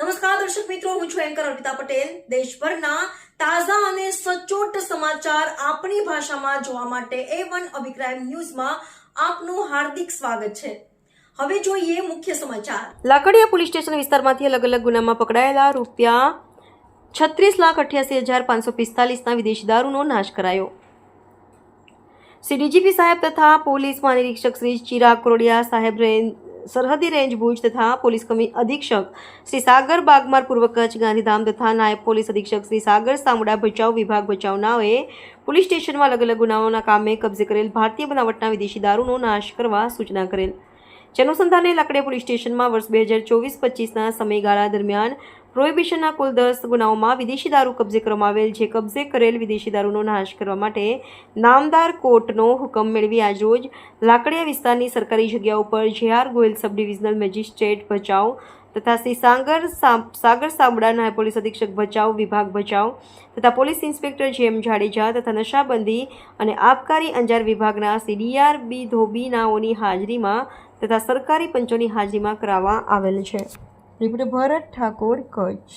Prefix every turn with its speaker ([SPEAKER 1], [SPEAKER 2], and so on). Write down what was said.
[SPEAKER 1] નમસ્કાર, દર્શક મિત્રો, હું છું એન્કર અર્પિતા પટેલ. દેશભરના તાજા અને સચોટ સમાચાર આપણી ભાષામાં જોવા માટે એ વન અભિપ્રાય ન્યૂઝમાં આપનું હાર્દિક સ્વાગત છે. હવે જોઈએ મુખ્ય સમાચાર. લાકડિયા પોલીસ સ્ટેશન વિસ્તારમાંથી અલગ અલગ ગુનામાં પકડાયેલા રૂપિયા છત્રીસ લાખ અઠ્યાસી હજાર પાંચસો પિસ્તાલીસના વિદેશી દારૂનો નાશ કરાયો. શ્રી ડીજીપી સાહેબ તથા પોલીસ મહાનિરીક્ષક શ્રી ચિરાગ કોરોડિયા સાહેબ સરહદી રેન્જ ભુજ તથા પોલીસ કમી અધિક્ષક શ્રી સાગર બાગમાર પૂર્વ કચ્છ ગાંધીધામ તથા નાયબ પોલીસ અધિક્ષક શ્રી સાગર સામુડા ભચાઉ વિભાગ ભચાઉનાઓએ પોલીસ સ્ટેશનમાં અલગ અલગ ગુનાઓના કામે કબજે કરેલ ભારતીય બનાવટના વિદેશી દારૂનો નાશ કરવા સૂચના કરેલ. જેનુસંધાને લાકડીયા પોલીસ સ્ટેશનમાં વર્ષ બે હજાર ચોવીસ પચીસના સમયગાળા દરમિયાન પ્રોહિબિશનના કુલ દસ ગુનાઓમાં વિદેશી દારૂ કબજે કરવામાં આવેલ જે કબજે કરેલ વિદેશી દારૂનો નાશ કરવા માટે નામદાર કોર્ટનો હુકમ મેળવી આજરોજ લાકડિયા વિસ્તારની સરકારી જગ્યા ઉપર જે R Goyal sub divisional magistrate Bhachau તથા શ્રી સાગર સાગર સાબડા પોલીસ અધિક્ષક ભચાઉ, વિભાગ ભચાઉ તથા પોલીસ ઇન્સ્પેક્ટર જે એમ જાડેજા તથા નશાબંધી અને આબકારી અંજાર વિભાગના શ્રી ડીઆરબી ધોબીનાઓની હાજરીમાં તથા સરકારી પંચોની હાજરીમાં કરાવવા આવેલ છે. ত্রিপুরা ভরত ঠাকুর কোচ